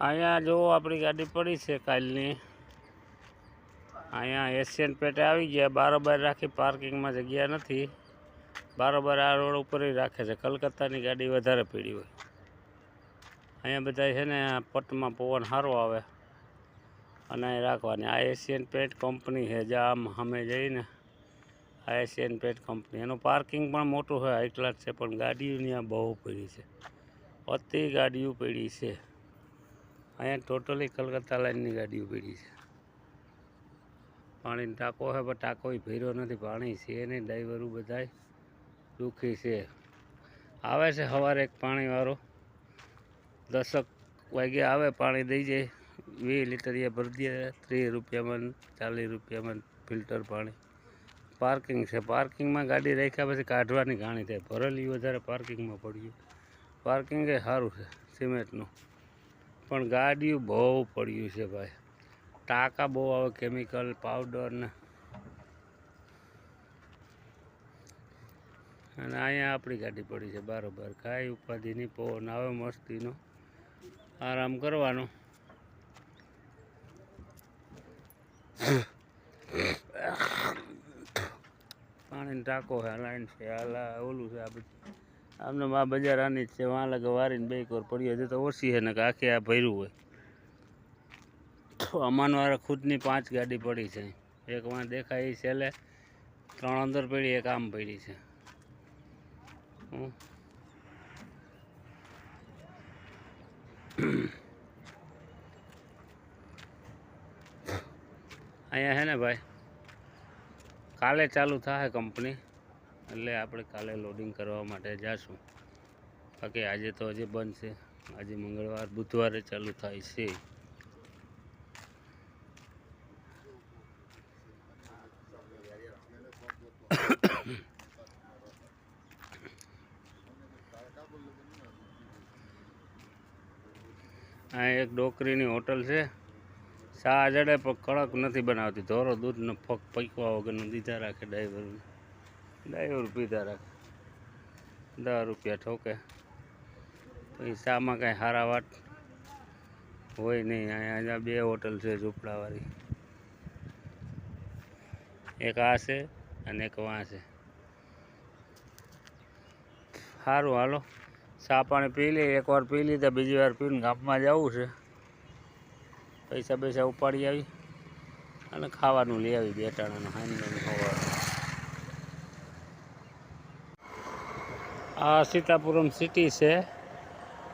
અહીંયા જો આપણી ગાડી પડી છે કાલની. અહીંયા એશિયન પેટે આવી ગયા. બારોબાર રાખી પાર્કિંગમાં જગ્યા નથી. બારોબાર આ રોડ ઉપર રાખે છે. કલકત્તાની ગાડી વધારે પડી હોય. અહીંયા બધા છે ને પટમાં પવન સારો આવે. અને અહીં રાખવાની. આ એશિયન પેટ કંપની છે. જ્યાં આમ સામે જઈને આ એશિયન પેટ કંપની. એનું પાર્કિંગ પણ મોટું છે હાઈ ક્લાસ છે, પણ ગાડીઓની આ બહુ પડી છે. અતિ ગાડીઓ પડી છે. અહીંયા ટોટલી કલકત્તા લાઈનની ગાડીઓ પડી છે. પાણીનો ટાંકો છે, પણ ટાંકો ભર્યો નથી, પાણી છે નહીં, ડ્રાઈવરો બધાય દુઃખી છે. આવે છે સવારે એક પાણીવાળો. દસક વાગે આવે, પાણી દઈ જાય. વીસ લીટર એ ભરી દે, ત્રીસ રૂપિયામાં ચાલીસ રૂપિયામાં ફિલ્ટર પાણી. પાર્કિંગ છે, પાર્કિંગમાં ગાડી રાખ્યા પછી કાઢવાની ઘાણી થાય. ભરેલી વધારે પાર્કિંગમાં પડ્યું પાર્કિંગ એ સારું છે, સિમેન્ટનું. પણ ગાડીયું બહુ પડ્યું છે ભાઈ. ટાંકા બહુ આવે કેમિકલ પાવડર ને. અને અહીંયા આપણી ગાડી પડી છે બરાબર. કાંઈ ઉપાધિની પવન આવે, મસ્તીનો. આરામ કરવાનો. પાણીનો ટાંકો છે લાઈન છે, હાલા, ઓલું છે આ બધું. આમને આ બજાર આની જ છે વાં લગે વારીને બે કોર પડી છે, તો ઓછી છે ને કે આખી આ ભર્યું હોય. તો અમાનવાળા ખુદની પાંચ ગાડી પડી છે. એક વાં દેખાય એ છેલ્લે, ત્રણ અંદર પડી, એક આમ પડી છે. અહીંયા છે ને ભાઈ? કાલે ચાલુ થશે કંપની. એટલે આપણે કાલે લોડિંગ કરવા માટે જઈશું બાકી આજે તો હજી બંધ છે. આજે મંગળવાર, બુધવારે ચાલુ થાય છે. આ એક ડોકરીની હોટલ છે. સાજડે પણ કડક નથી બનાવતી. ધોરો દૂધનો ફક પૈકવા વગરનું દીધા રાખે ડ્રાઈવરને. ડ્રાઈવર પીધા રાખે દસ રૂપિયા ઠોકે. પૈસામાં કાંઈ સારા વાત હોય નહીં. અહીંયા બે હોટલ છે ઝૂંપડાવાળી. એક આ છે અને એક વાં છે. સારું હાલો. ચા પાણી પી લઈએ. એકવાર પી લીધા, બીજી વાર પીને ગામમાં જવું છે. પૈસા પૈસા ઉપાડી આવી અને ખાવાનું લઈ આવી બે ટાણાનું હાંજનું ખવાનું આ સીતાપુરમ સિટી છે.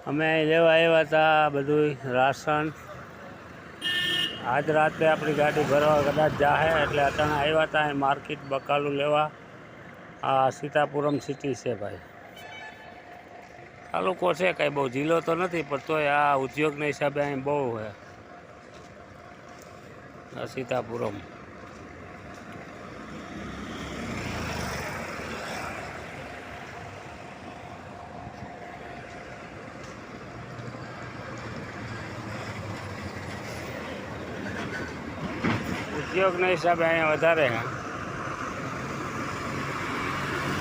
અમે લેવા આવ્યા હતા બધું રાશન. આજ રાતે આપણી ગાડી ભરવા કદાચ જાહે, એટલે અટાણે આવ્યા હતા, અહીં માર્કેટ બકાલું લેવા. આ સીતાપુરમ સિટી છે ભાઈ. તાલુકો છે, કાંઈ બહુ જિલ્લો તો નથી, પણ તોય આ ઉદ્યોગના હિસાબે અહીં બહુ છે. સીતાપુરમ. ઉદ્યોગના હિસાબે અહીંયા વધારે છે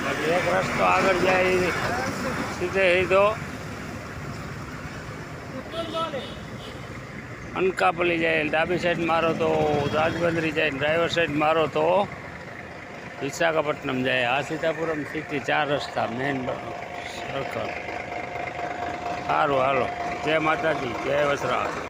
બાકી એક રસ્તો આગળ જાય ઈ સીધે સીધો અનકાપલી જાય ડાબી સાઈડ મારો તો રાજબંદરી જાય ડ્રાઈવર સાઈડ મારો તો વિશાખાપટ્ટનમ જાય આ સીતાપુરમ સિટી ચાર રસ્તા મેઇન સર્કલ સારું હાલો જય માતાજી જય વસરાજ